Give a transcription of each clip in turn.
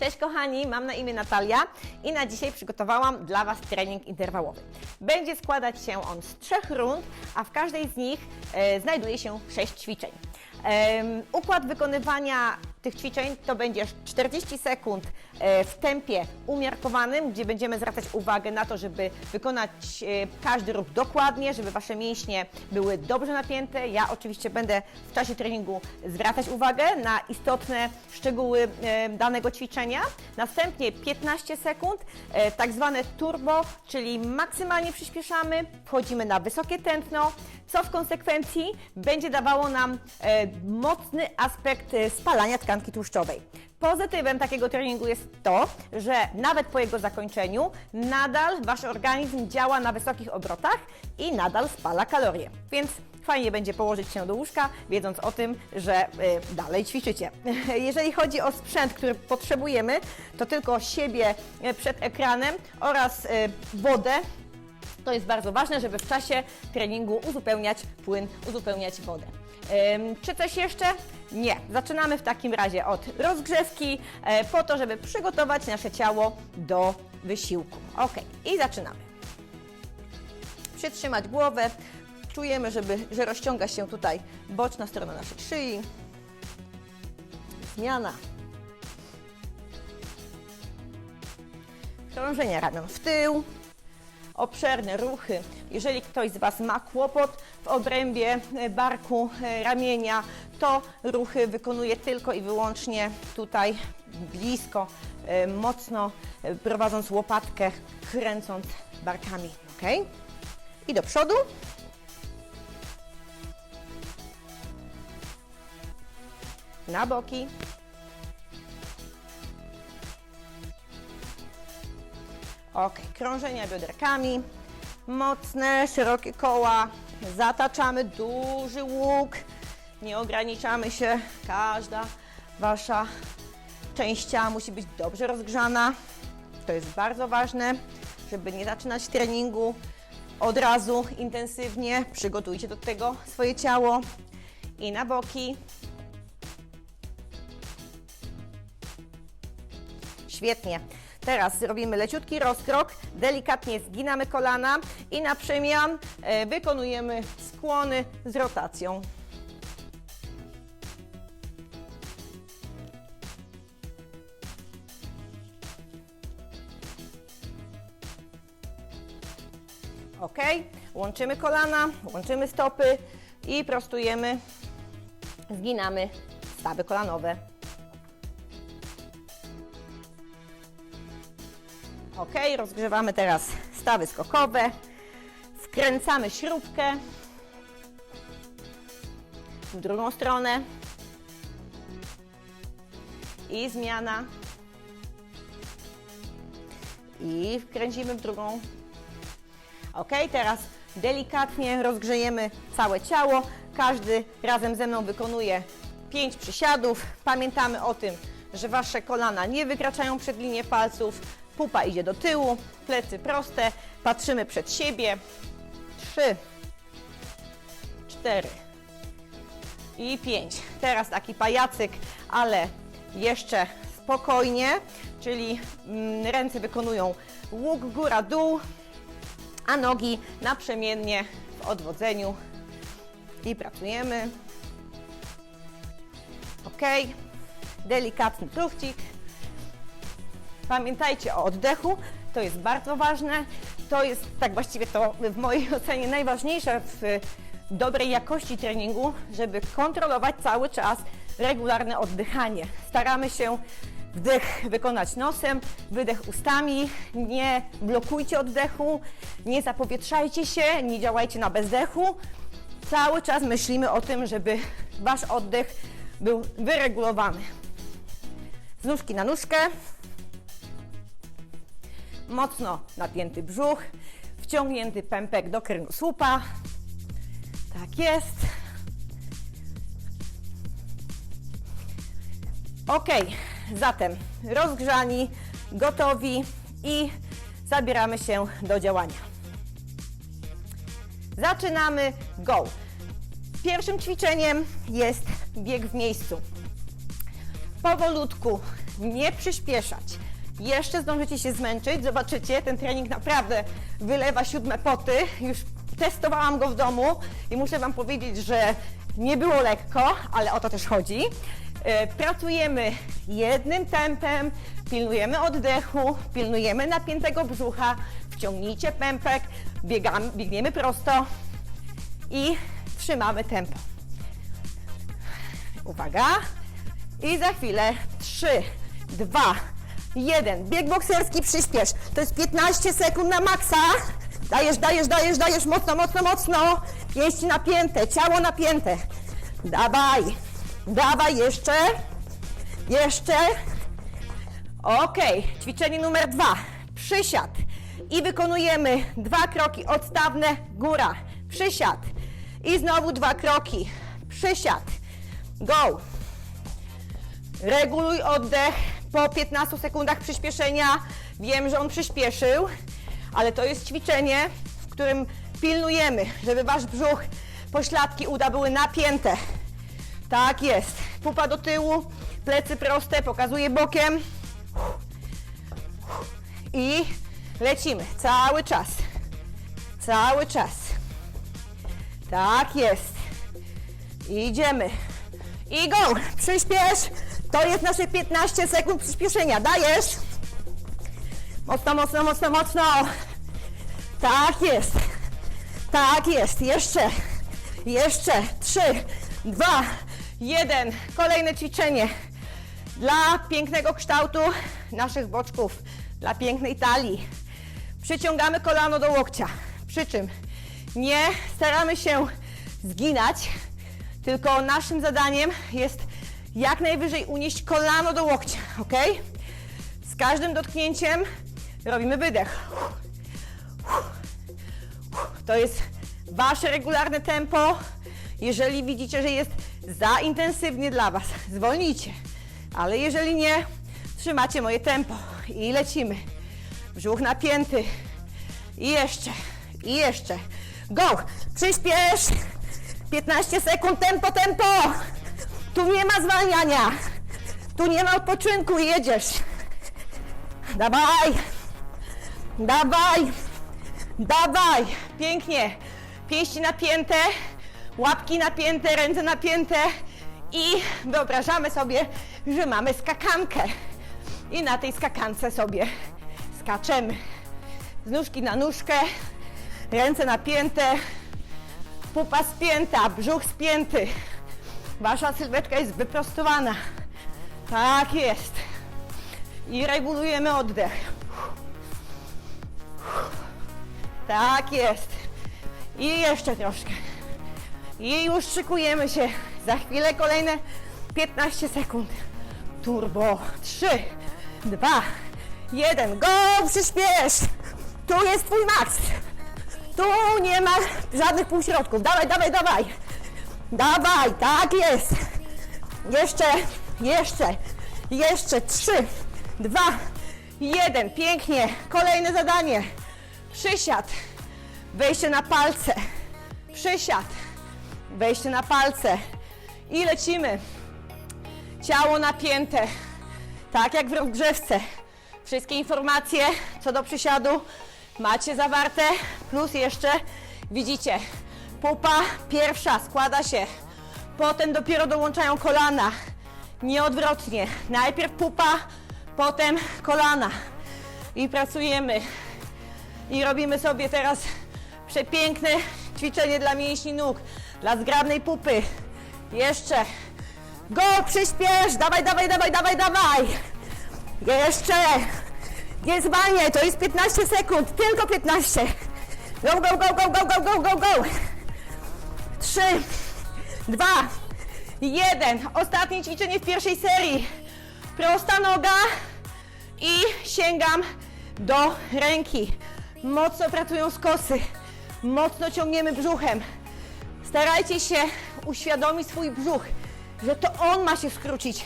Cześć kochani, mam na imię Natalia i na dzisiaj przygotowałam dla Was trening interwałowy. Będzie składać się on z trzech rund, a w każdej z nich e, znajduje się sześć ćwiczeń. Em, układ wykonywania tych ćwiczeń to będzie 40 sekund e, w tempie umiarkowanym, gdzie będziemy zwracać uwagę na to, żeby wykonać e, każdy ruch dokładnie, żeby Wasze mięśnie były dobrze napięte. Ja oczywiście będę w czasie treningu zwracać uwagę na istotne szczegóły e, danego ćwiczenia. Następnie 15 sekund, e, tak zwane turbo, czyli maksymalnie przyspieszamy, wchodzimy na wysokie tętno, co w konsekwencji będzie dawało nam e, mocny aspekt e, spalania tkanki tłuszczowej. Pozytywem takiego treningu jest to, że nawet po jego zakończeniu nadal Wasz organizm działa na wysokich obrotach i nadal spala kalorie. Więc fajnie będzie położyć się do łóżka, wiedząc o tym, że y, dalej ćwiczycie. Jeżeli chodzi o sprzęt, który potrzebujemy, to tylko siebie y, przed ekranem oraz y, wodę. To jest bardzo ważne, żeby w czasie treningu uzupełniać płyn, uzupełniać wodę. Czy coś jeszcze? Nie. Zaczynamy w takim razie od rozgrzewki, e, po to, żeby przygotować nasze ciało do wysiłku. Ok, i zaczynamy. Przytrzymać głowę. Czujemy, żeby, że rozciąga się tutaj boczna strona naszej szyi. Zmiana. Krążenia ramion w tył obszerne ruchy. Jeżeli ktoś z Was ma kłopot w obrębie e, barku, e, ramienia, to ruchy wykonuje tylko i wyłącznie tutaj blisko, e, mocno prowadząc łopatkę, kręcąc barkami. Ok? I do przodu. Na boki. Ok, krążenia bioderkami, mocne, szerokie koła, zataczamy duży łuk, nie ograniczamy się, każda Wasza część ciała musi być dobrze rozgrzana. To jest bardzo ważne, żeby nie zaczynać treningu od razu intensywnie. Przygotujcie do tego swoje ciało i na boki. Świetnie. Teraz zrobimy leciutki rozkrok, delikatnie zginamy kolana i na przemian e, wykonujemy skłony z rotacją. Ok, łączymy kolana, łączymy stopy i prostujemy, zginamy stawy kolanowe. Ok, rozgrzewamy teraz stawy skokowe. Wkręcamy śrubkę w drugą stronę. I zmiana. I wkręcimy w drugą. Ok, teraz delikatnie rozgrzejemy całe ciało. Każdy razem ze mną wykonuje 5 przysiadów. Pamiętamy o tym, że Wasze kolana nie wykraczają przed linię palców. Pupa idzie do tyłu, plecy proste, patrzymy przed siebie. Trzy, cztery i pięć. Teraz taki pajacyk, ale jeszcze spokojnie, czyli mm, ręce wykonują łuk góra-dół, a nogi naprzemiennie w odwodzeniu i pracujemy. Ok, delikatny truchcik. Pamiętajcie o oddechu, to jest bardzo ważne. To jest tak właściwie to w mojej ocenie najważniejsze w dobrej jakości treningu, żeby kontrolować cały czas regularne oddychanie. Staramy się wdech wykonać nosem, wydech ustami, nie blokujcie oddechu, nie zapowietrzajcie się, nie działajcie na bezdechu. Cały czas myślimy o tym, żeby wasz oddech był wyregulowany. Z nóżki na nóżkę, mocno napięty brzuch, wciągnięty pępek do kręgosłupa. Tak jest. Ok, zatem rozgrzani, gotowi i zabieramy się do działania. Zaczynamy, go! Pierwszym ćwiczeniem jest bieg w miejscu. Powolutku nie przyspieszać. Jeszcze zdążycie się zmęczyć, zobaczycie, ten trening naprawdę wylewa siódme poty. Już testowałam go w domu i muszę Wam powiedzieć, że nie było lekko, ale o to też chodzi. E, Pracujemy jednym tempem, pilnujemy oddechu, pilnujemy napiętego brzucha, wciągnijcie pępek, biegamy, biegniemy prosto i trzymamy tempo. Uwaga. I za chwilę 3, 2, 1. Bieg bokserski przyspiesz. To jest 15 sekund na maksa. Dajesz, dajesz, dajesz, dajesz mocno, mocno, mocno. Pięści napięte, ciało napięte. Dawaj. Dawaj jeszcze. Jeszcze. Ok. Ćwiczenie numer dwa. Przysiad. I wykonujemy dwa kroki odstawne, góra. Przysiad. I znowu dwa kroki. Przysiad. Go. Reguluj oddech po 15 sekundach przyspieszenia. Wiem, że on przyspieszył, ale to jest ćwiczenie, w którym pilnujemy, żeby wasz brzuch, pośladki uda były napięte. Tak jest. Pupa do tyłu, plecy proste, pokazuję bokiem. I lecimy cały czas. Cały czas. Tak jest. Idziemy. I go! Przyspiesz! To jest nasze 15 sekund przyspieszenia. Dajesz! Mocno, mocno, mocno, mocno! Tak jest! Tak jest! Jeszcze! Jeszcze! 3, 2, 1. Kolejne ćwiczenie. Dla pięknego kształtu naszych boczków, dla pięknej talii. Przyciągamy kolano do łokcia. Przy czym nie staramy się zginać, tylko naszym zadaniem jest jak najwyżej unieść kolano do łokcia, ok? Z każdym dotknięciem robimy wydech. To jest wasze regularne tempo. Jeżeli widzicie, że jest za intensywnie dla was, zwolnijcie. Ale jeżeli nie, trzymacie moje tempo i lecimy. Brzuch napięty. I jeszcze, i jeszcze. Go! Przyspiesz! 15 sekund, tempo, tempo! Tu nie ma zwalniania. Tu nie ma odpoczynku, jedziesz. Dawaj! Dawaj! Dawaj! Pięknie. Pięści napięte, łapki napięte, ręce napięte i wyobrażamy sobie, że mamy skakankę. I na tej skakance sobie skaczemy. Z nóżki na nóżkę, ręce napięte, pupa spięta, brzuch spięty. Wasza sylwetka jest wyprostowana. Tak jest. I regulujemy oddech. Tak jest. I jeszcze troszkę. I już szykujemy się. Za chwilę kolejne 15 sekund. Turbo. 3, 2, 1. Go! Przyspiesz! Tu jest twój maks. Tu nie ma żadnych półśrodków. Dawaj, dawaj, dawaj. Dawaj, tak jest. Jeszcze, jeszcze, jeszcze. Trzy, dwa, jeden. Pięknie. Kolejne zadanie. Przysiad. Wejście na palce. Przysiad. Wejście na palce. I lecimy. Ciało napięte. Tak jak w rozgrzewce. Wszystkie informacje co do przysiadu macie zawarte. Plus jeszcze widzicie, pupa pierwsza składa się. Potem dopiero dołączają kolana. Nieodwrotnie. Najpierw pupa, potem kolana. I pracujemy. I robimy sobie teraz przepiękne ćwiczenie dla mięśni nóg, dla zgrabnej pupy. Jeszcze. Go, przyspiesz! Dawaj, dawaj, dawaj, dawaj, dawaj! Jeszcze! Nie zwalniaj, to jest 15 sekund, tylko 15. Go, go, go, go, go, go, go, go, go! 3, 2, 1. Ostatnie ćwiczenie w pierwszej serii. Prosta noga i sięgam do ręki. Mocno pracują skosy. Mocno ciągniemy brzuchem. Starajcie się uświadomić swój brzuch, że to on ma się skrócić.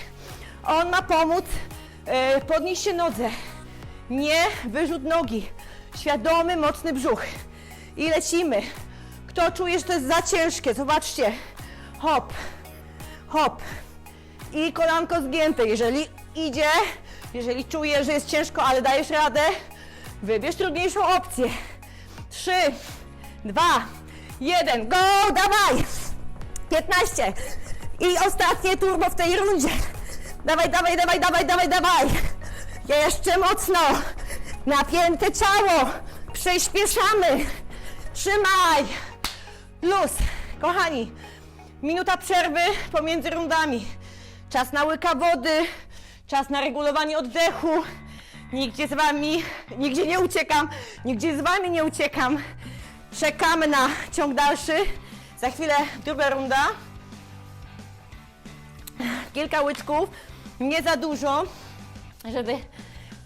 On ma pomóc e, podnieść się nodze. Nie wyrzut nogi. Świadomy, mocny brzuch. I lecimy. Kto czuje, że to jest za ciężkie? Zobaczcie. Hop, hop. I kolanko zgięte. Jeżeli idzie. Jeżeli czujesz, że jest ciężko, ale dajesz radę, wybierz trudniejszą opcję. Trzy, dwa, jeden, go, dawaj! 15. I ostatnie turbo w tej rundzie. Dawaj, dawaj, dawaj, dawaj, dawaj, dawaj. Jeszcze mocno. Napięte ciało. Przyspieszamy. Trzymaj. Luz. Kochani, minuta przerwy pomiędzy rundami. Czas na łyka wody, czas na regulowanie oddechu. Nigdzie z wami, nigdzie nie uciekam, nigdzie z wami nie uciekam. Czekamy na ciąg dalszy. Za chwilę druga runda. Kilka łyczków, nie za dużo, żeby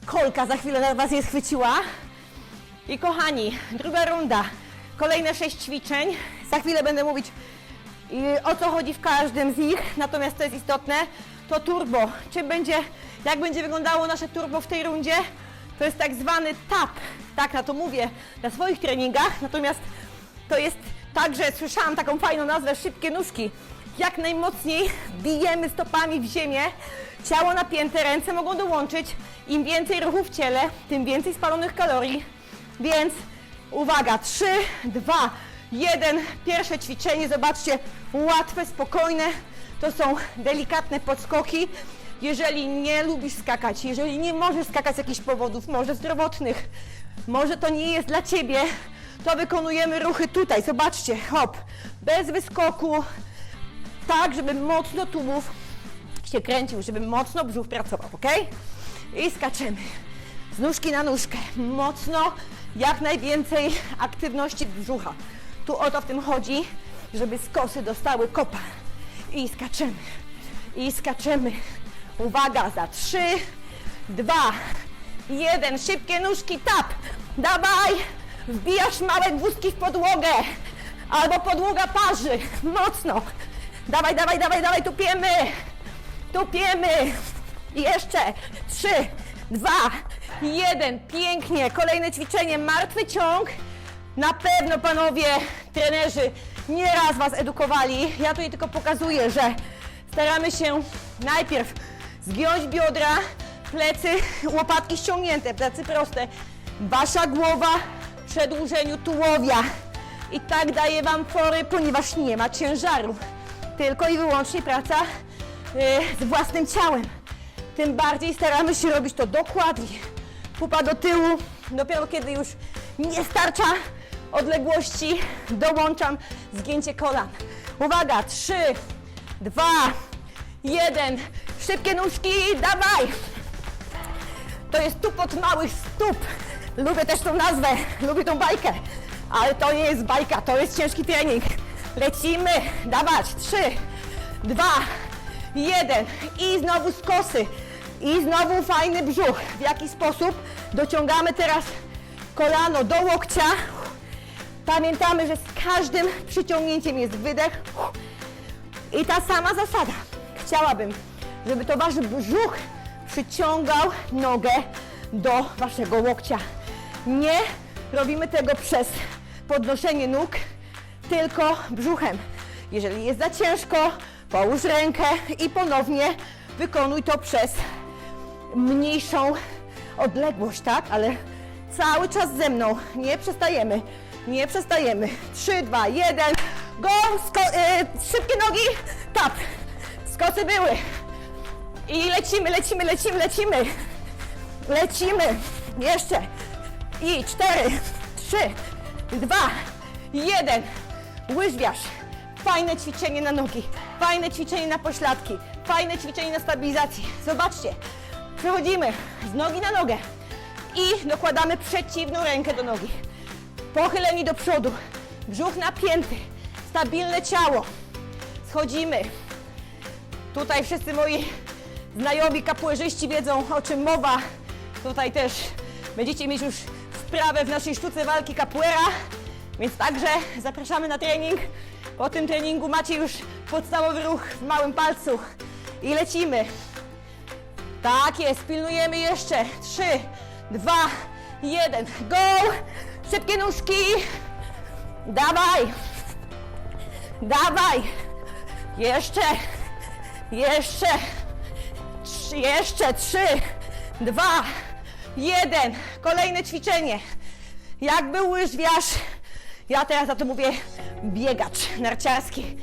kolka za chwilę na was nie schwyciła. I kochani, druga runda, kolejne sześć ćwiczeń. Za chwilę będę mówić i o co chodzi w każdym z nich, natomiast to jest istotne, to turbo. Czym będzie, jak będzie wyglądało nasze turbo w tej rundzie? To jest tak zwany tap, tak na to mówię na swoich treningach, natomiast to jest tak, że słyszałam taką fajną nazwę szybkie nóżki. Jak najmocniej bijemy stopami w ziemię, ciało napięte, ręce mogą dołączyć. Im więcej ruchu w ciele, tym więcej spalonych kalorii. Więc uwaga, 3, 2, 1. Pierwsze ćwiczenie, zobaczcie, łatwe, spokojne. To są delikatne podskoki. Jeżeli nie lubisz skakać, jeżeli nie możesz skakać z jakichś powodów, może zdrowotnych, może to nie jest dla Ciebie, to wykonujemy ruchy tutaj. Zobaczcie, hop, bez wyskoku, tak, żeby mocno tułów się kręcił, żeby mocno brzuch pracował, ok? I skaczemy. Z nóżki na nóżkę. Mocno, jak najwięcej aktywności brzucha. Tu o to w tym chodzi, żeby skosy dostały kopa. I skaczemy. I skaczemy. Uwaga, za trzy, dwa, jeden. Szybkie nóżki, tap. Dawaj. Wbijasz małe wózki w podłogę. Albo podłoga parzy. Mocno. Dawaj, dawaj, dawaj, dawaj, tupiemy. Tupiemy. I Jeszcze. Trzy, dwa, jeden. Pięknie. Kolejne ćwiczenie. Martwy ciąg. Na pewno panowie trenerzy nieraz Was edukowali. Ja tutaj tylko pokazuję, że staramy się najpierw zgiąć biodra, plecy, łopatki ściągnięte, plecy proste. Wasza głowa w przedłużeniu tułowia. I tak daje Wam fory, ponieważ nie ma ciężaru. Tylko i wyłącznie praca yy, z własnym ciałem. Tym bardziej staramy się robić to dokładnie. Pupa do tyłu, dopiero kiedy już nie starcza odległości, dołączam zgięcie kolan. Uwaga, 3, 2, 1. Szybkie nóżki, dawaj! To jest tupot małych stóp. Lubię też tą nazwę, lubię tą bajkę. Ale to nie jest bajka, to jest ciężki trening. Lecimy, dawać, 3, 2, 1 i znowu skosy. I znowu fajny brzuch. W jaki sposób dociągamy teraz kolano do łokcia. Pamiętamy, że z każdym przyciągnięciem jest wydech. I ta sama zasada. Chciałabym, żeby to wasz brzuch przyciągał nogę do waszego łokcia. Nie robimy tego przez podnoszenie nóg, tylko brzuchem. Jeżeli jest za ciężko, połóż rękę i ponownie wykonuj to przez mniejszą odległość, tak? Ale cały czas ze mną. Nie przestajemy. Nie przestajemy. 3, 2, 1. Go! Sko- y, szybkie nogi. Tap. Skosy były. I lecimy, lecimy, lecimy, lecimy. Lecimy. Jeszcze. I 4, 3, 2, 1. Łyżwiarz. Fajne ćwiczenie na nogi. Fajne ćwiczenie na pośladki. Fajne ćwiczenie na stabilizację. Zobaczcie. Przechodzimy z nogi na nogę i dokładamy przeciwną rękę do nogi. Pochyleni do przodu, brzuch napięty, stabilne ciało. Schodzimy. Tutaj wszyscy moi znajomi kapuerzyści wiedzą o czym mowa. Tutaj też będziecie mieć już wprawę w naszej sztuce walki capoeira, więc także zapraszamy na trening. Po tym treningu macie już podstawowy ruch w małym palcu i lecimy. Tak jest, pilnujemy jeszcze. Trzy, dwa, jeden. Go! Szybkie nóżki. Dawaj. Dawaj. Jeszcze. Jeszcze. Trz- Trzy, jeszcze trzy, dwa, jeden. Kolejne ćwiczenie. Jak był łyżwiarz, ja teraz za to mówię biegacz narciarski,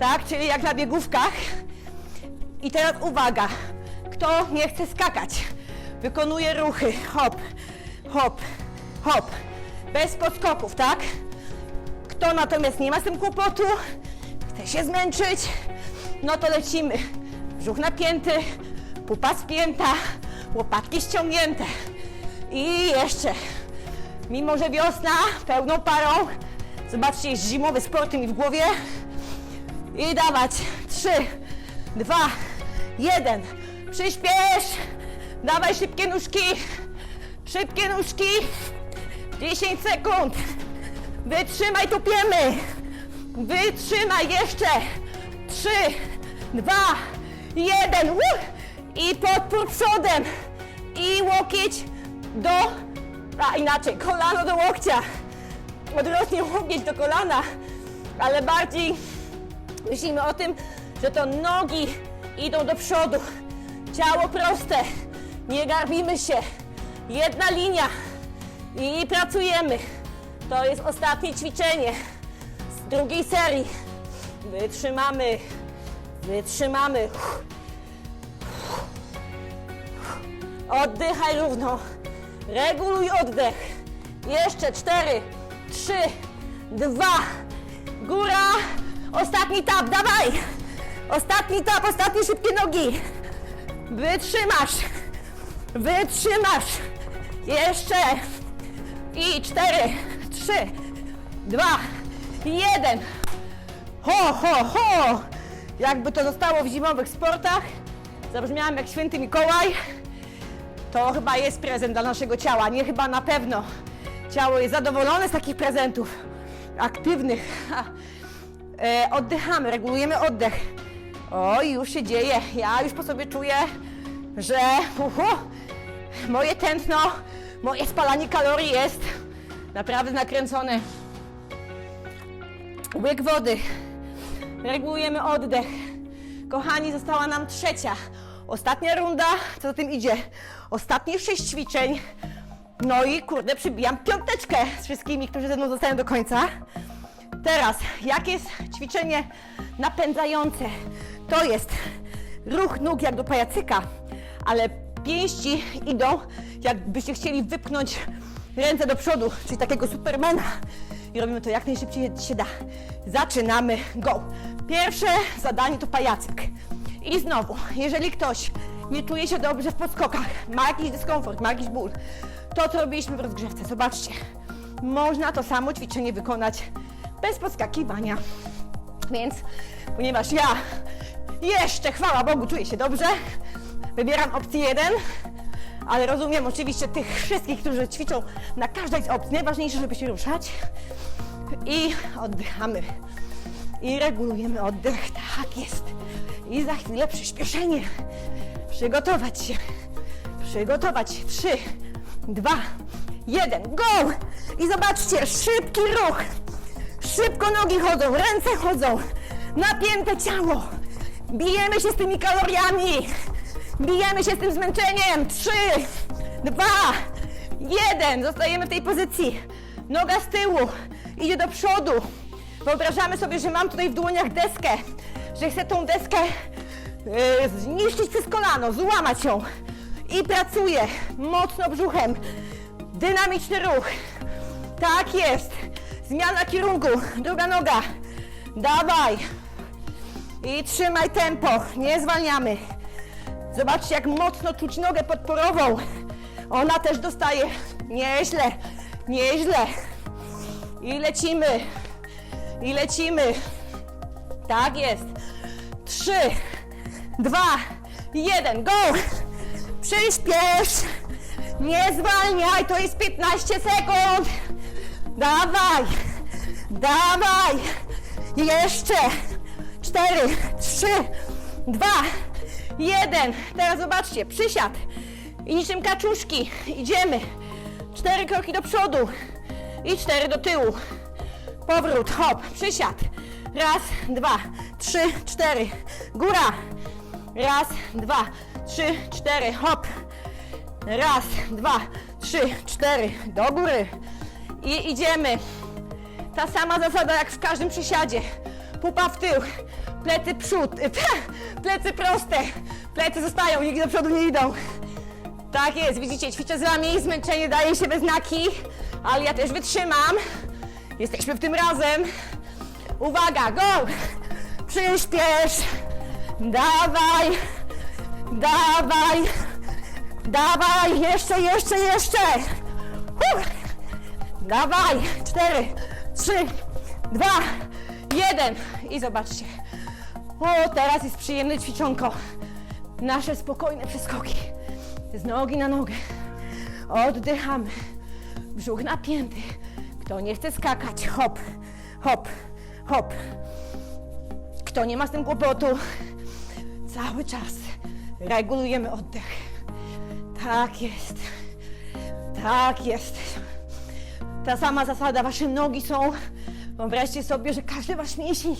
tak? Czyli jak na biegówkach. I teraz uwaga, kto nie chce skakać, wykonuje ruchy, hop, hop, hop, bez podskoków, tak? Kto natomiast nie ma z tym kłopotu, chce się zmęczyć, no to lecimy. Brzuch napięty, pupa spięta, łopatki ściągnięte. I jeszcze, mimo że wiosna, pełną parą, zobaczcie, jest zimowy sport mi w głowie. I dawać. Trzy, dwa, jeden. Przyspiesz. Dawaj szybkie nóżki. Szybkie nóżki. 10 sekund. Wytrzymaj, tupiemy. Wytrzymaj jeszcze. Trzy, dwa, jeden. Uu! I podpór przodem. I łokieć do... A inaczej, kolano do łokcia. Odwrotnie łokieć do kolana. Ale bardziej myślimy o tym, że to nogi idą do przodu. Ciało proste. Nie garbimy się. Jedna linia. I pracujemy. To jest ostatnie ćwiczenie z drugiej serii. Wytrzymamy. Wytrzymamy. Oddychaj równo. Reguluj oddech. Jeszcze cztery, trzy, dwa. Góra. Ostatni tap, dawaj. Ostatni tap, ostatnie szybkie nogi. Wytrzymasz. Wytrzymasz. Jeszcze. I cztery, trzy, dwa, jeden. Ho, ho, ho! Jakby to zostało w zimowych sportach, zabrzmiałam jak święty Mikołaj, to chyba jest prezent dla naszego ciała. Nie chyba na pewno. Ciało jest zadowolone z takich prezentów aktywnych. E, oddychamy, regulujemy oddech. Oj, już się dzieje. Ja już po sobie czuję, że uhu, moje tętno, moje spalanie kalorii jest naprawdę nakręcone. Łyk wody. Regulujemy oddech. Kochani, została nam trzecia, ostatnia runda. Co za tym idzie? Ostatnie sześć ćwiczeń. No i kurde, przybijam piąteczkę z wszystkimi, którzy ze mną zostają do końca. Teraz, jakie jest ćwiczenie napędzające? To jest ruch nóg jak do pajacyka, ale pięści idą, jakbyście chcieli wypchnąć ręce do przodu, czyli takiego supermana. I robimy to jak najszybciej się da. Zaczynamy, go! Pierwsze zadanie to pajacyk. I znowu, jeżeli ktoś nie czuje się dobrze w podskokach, ma jakiś dyskomfort, ma jakiś ból, to co robiliśmy w rozgrzewce, zobaczcie. Można to samo ćwiczenie wykonać bez podskakiwania. Więc, ponieważ ja jeszcze, chwała Bogu, czuję się dobrze, wybieram opcję jeden, ale rozumiem oczywiście tych wszystkich, którzy ćwiczą na każdej z opcji. Najważniejsze, żeby się ruszać. I oddychamy. I regulujemy oddech. Tak jest. I za chwilę przyspieszenie. Przygotować się. Przygotować się. Trzy, dwa, jeden. Go! I zobaczcie, szybki ruch. Szybko nogi chodzą, ręce chodzą. Napięte ciało. Bijemy się z tymi kaloriami. Bijemy się z tym zmęczeniem. Trzy, dwa, jeden. Zostajemy w tej pozycji. Noga z tyłu. Idzie do przodu. Wyobrażamy sobie, że mam tutaj w dłoniach deskę. Że chcę tą deskę yy, zniszczyć przez kolano, złamać ją. I pracuję mocno brzuchem. Dynamiczny ruch. Tak jest. Zmiana kierunku. Druga noga. Dawaj. I trzymaj tempo. Nie zwalniamy. Zobaczcie, jak mocno czuć nogę podporową. Ona też dostaje. Nieźle. Nieźle. I lecimy. I lecimy. Tak jest. Trzy, dwa, jeden. Go! Przyspiesz. Nie zwalniaj. To jest 15 sekund. Dawaj. Dawaj. Jeszcze. Cztery, trzy, dwa, jeden. Teraz zobaczcie, przysiad. I niczym kaczuszki. Idziemy. Cztery kroki do przodu. I cztery do tyłu. Powrót, hop, przysiad. Raz, dwa, trzy, cztery. Góra. Raz, dwa, trzy, cztery, hop. Raz, dwa, trzy, cztery, do góry. I idziemy. Ta sama zasada jak w każdym przysiadzie. Pupa w tył, plecy przód, plecy proste, plecy zostają, nigdy do przodu nie idą. Tak jest, widzicie, ćwiczę z wami, zmęczenie daje się we znaki, ale ja też wytrzymam. Jesteśmy w tym razem. Uwaga, go! Przyspiesz! Dawaj! Dawaj! Dawaj! Jeszcze, jeszcze, jeszcze! Dawaj! Cztery, trzy, dwa, jeden. I zobaczcie. O, teraz jest przyjemne ćwiczonko. Nasze spokojne przeskoki. Z nogi na nogę. Oddychamy. Brzuch napięty. Kto nie chce skakać, hop, hop, hop. Kto nie ma z tym kłopotu, cały czas regulujemy oddech. Tak jest. Tak jest. Ta sama zasada, wasze nogi są. Wyobraźcie sobie, że każdy wasz mięsień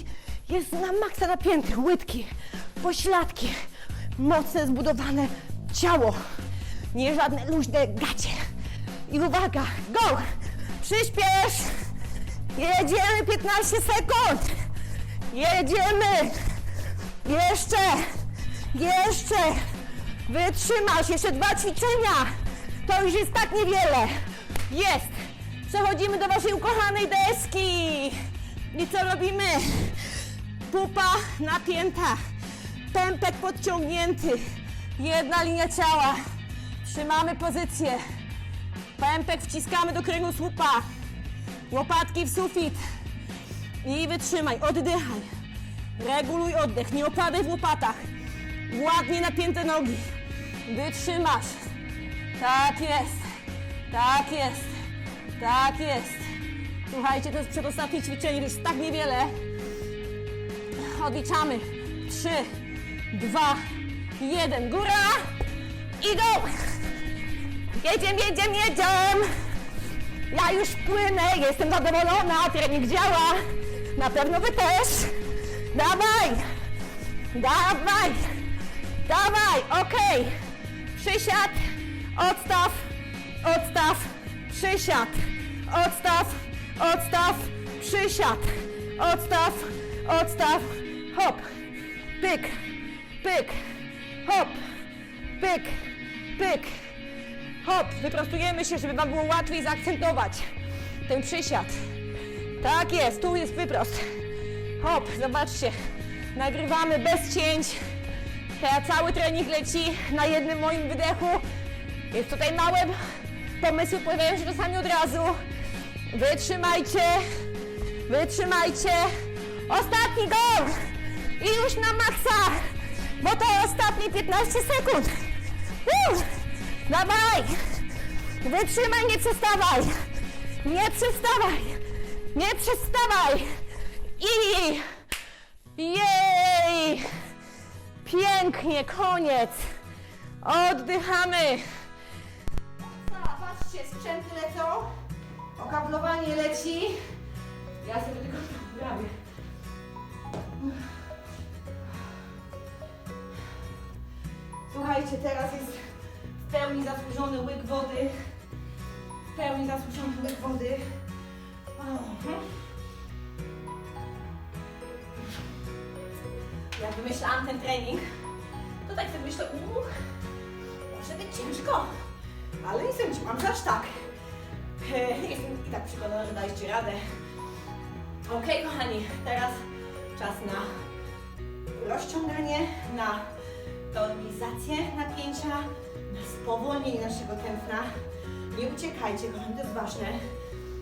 jest na maksa napięty. Łydki, pośladki, mocne, zbudowane ciało. Nie żadne luźne gacie. I uwaga, go! Przyspiesz! Jedziemy 15 sekund! Jedziemy! Jeszcze! Jeszcze! Wytrzymasz! Jeszcze dwa ćwiczenia! To już jest tak niewiele! Jest! Przechodzimy do waszej ukochanej deski! I co robimy? Pupa napięta, pępek podciągnięty, jedna linia ciała. Trzymamy pozycję. Pępek wciskamy do kręgosłupa. Łopatki w sufit. I wytrzymaj, oddychaj. Reguluj oddech, nie opadaj w łopatach. Ładnie napięte nogi. Wytrzymasz. Tak jest. Tak jest. Tak jest. Słuchajcie, to jest przedostatnie ćwiczenie, jest tak niewiele. Odliczamy. Trzy, dwa, jeden. Góra i go! Jedziemy, jedziemy, jedziemy! Ja już płynę, jestem zadowolona, trening działa. Na pewno wy też. Dawaj! Dawaj! Dawaj! Okej. Przysiad, odstaw, odstaw, przysiad, odstaw, odstaw, przysiad, odstaw, odstaw, hop, pyk, pyk, hop, pyk, pyk, hop. Wyprostujemy się, żeby Wam było łatwiej zaakcentować ten przysiad. Tak jest, tu jest wyprost. Hop, zobaczcie, nagrywamy bez cięć. Teraz cały trening leci na jednym moim wydechu. Jest tutaj małe pomysły, pojawiają się czasami od razu. Wytrzymajcie, wytrzymajcie. Ostatni gol! I już na maksa, bo to ostatnie 15 sekund. Dawaj! Wytrzymaj, nie przestawaj! Nie przestawaj! Nie przestawaj! I... Jej! Pięknie, koniec! Oddychamy! Patrzcie, sprzęty lecą, okablowanie leci. Ja sobie tylko prawie. Słuchajcie, teraz jest w pełni zasłużony łyk wody. W pełni zasłużony łyk wody. Mhm. Jak wymyślałam ten trening, to tak sobie myślę, uuu, może być ciężko, ale nie sądziłam, że aż tak. E, Jestem i tak przekonana, że daliście radę. Okej, kochani, teraz czas na rozciąganie, na tonizację napięcia, na spowolnienie naszego tętna. Nie uciekajcie, kochani, to jest ważne.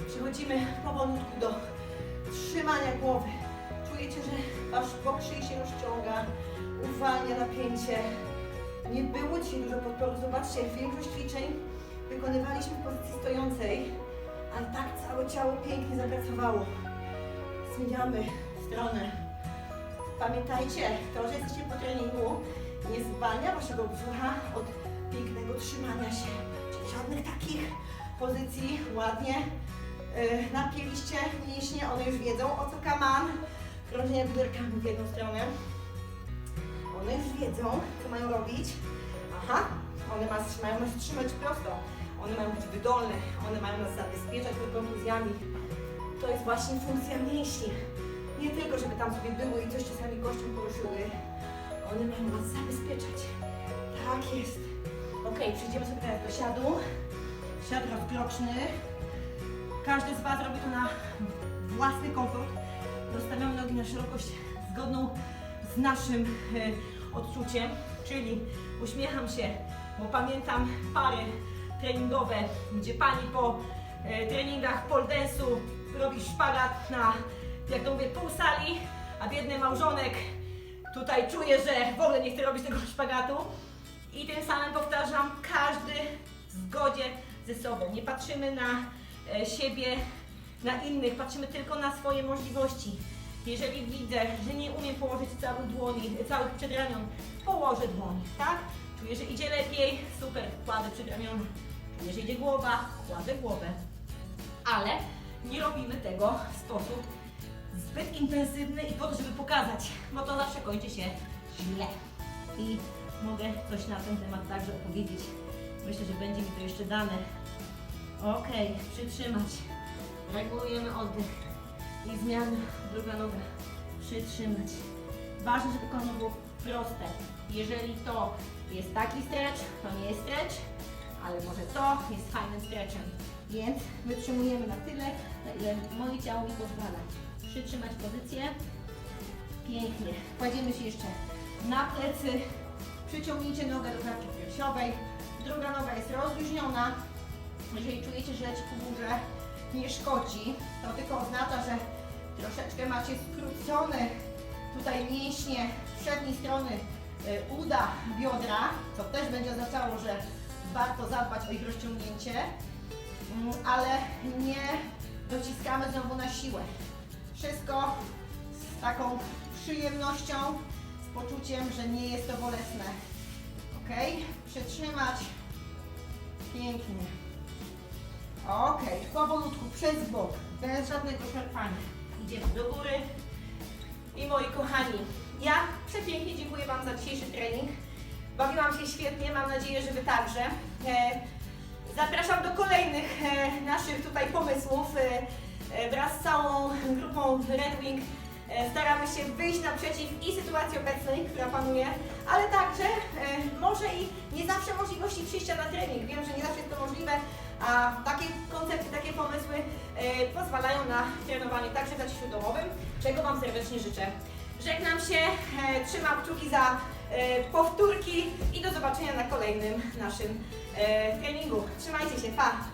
Przechodzimy powolutku do trzymania głowy. Czujecie, że wasz bok się rozciąga, uwalnia napięcie. Nie było dzisiaj dużo podporu. Zobaczcie, większość ćwiczeń wykonywaliśmy w pozycji stojącej, ale tak całe ciało pięknie zapracowało. Zmieniamy stronę. Pamiętajcie, to, że jesteście po treningu, nie zwalnia waszego brzucha od pięknego trzymania się. Czyli żadnych takich pozycji ładnie yy, napięliście mięśnie, one już wiedzą o co kaman. Krążenia bioderkami w jedną stronę. One już wiedzą, mają robić. Aha, one mas, mają nas trzymać prosto. One mają być wydolne. One mają nas zabezpieczać przed kontuzjami. To jest właśnie funkcja mięśni. Nie tylko, żeby tam sobie były i coś czasami kością poruszyły. One mają nas zabezpieczać. Tak jest. Ok, przejdziemy sobie teraz do siadu. Siad rozkroczny. Każdy z Was robi to na własny komfort. Rozstawiamy nogi na szerokość zgodną z naszym e, odczuciem, czyli uśmiecham się, bo pamiętam pary treningowe, gdzie Pani po e, treningach pole dance'u robi szpagat na, jak to mówię, pół sali, a biedny małżonek tutaj czuje, że w ogóle nie chce robić tego szpagatu. I tym samym powtarzam, każdy w zgodzie ze sobą. Nie patrzymy na e, siebie, na innych, patrzymy tylko na swoje możliwości. Jeżeli widzę, że nie umiem położyć całych dłoni, całych przedramion, położę dłoń, tak? Czuję, że idzie lepiej, super, kładę przedramiona. Czuję, że idzie głowa, kładę głowę. Ale nie robimy tego w sposób zbyt intensywny i po to, żeby pokazać, bo to zawsze kończy się źle. I mogę coś na ten temat także opowiedzieć. Myślę, że będzie mi to jeszcze dane. Ok, przytrzymać. Regulujemy oddech i zmiana, druga noga. Przytrzymać. Ważne, żeby kolano było proste. Jeżeli to jest taki stretch, to nie jest stretch, ale może to jest fajnym stretchem. Więc wytrzymujemy na tyle, na ile moje ciało mi pozwala. Przytrzymać pozycję. Pięknie. Kładziemy się jeszcze na plecy. Przyciągnijcie nogę do klatki piersiowej. Druga noga jest rozluźniona. Jeżeli czujecie, że leci po górze, nie szkodzi. To tylko oznacza, że troszeczkę macie skrócone tutaj mięśnie przedniej strony y, uda, biodra, co też będzie oznaczało, że warto zadbać o ich rozciągnięcie, Mm, ale nie dociskamy znowu na siłę. Wszystko z taką przyjemnością, z poczuciem, że nie jest to bolesne. Ok? Przytrzymać. Pięknie. Ok, powolutku, przez bok, bez żadnego szarpania. Idziemy do góry. I moi kochani, ja przepięknie dziękuję Wam za dzisiejszy trening. Bawiłam się świetnie, mam nadzieję, że Wy także. E, zapraszam do kolejnych e, naszych tutaj pomysłów. E, wraz z całą grupą Red Wing staramy się wyjść naprzeciw i sytuacji obecnej, która panuje, ale także może i nie zawsze możliwości przyjścia na trening. Wiem, że nie zawsze jest to możliwe, a takie koncepty, takie pomysły e, pozwalają na trenowanie także w zaciszu domowym, czego Wam serdecznie życzę. Żegnam się, e, trzymam kciuki za e, powtórki i do zobaczenia na kolejnym naszym treningu. Trzymajcie się, pa!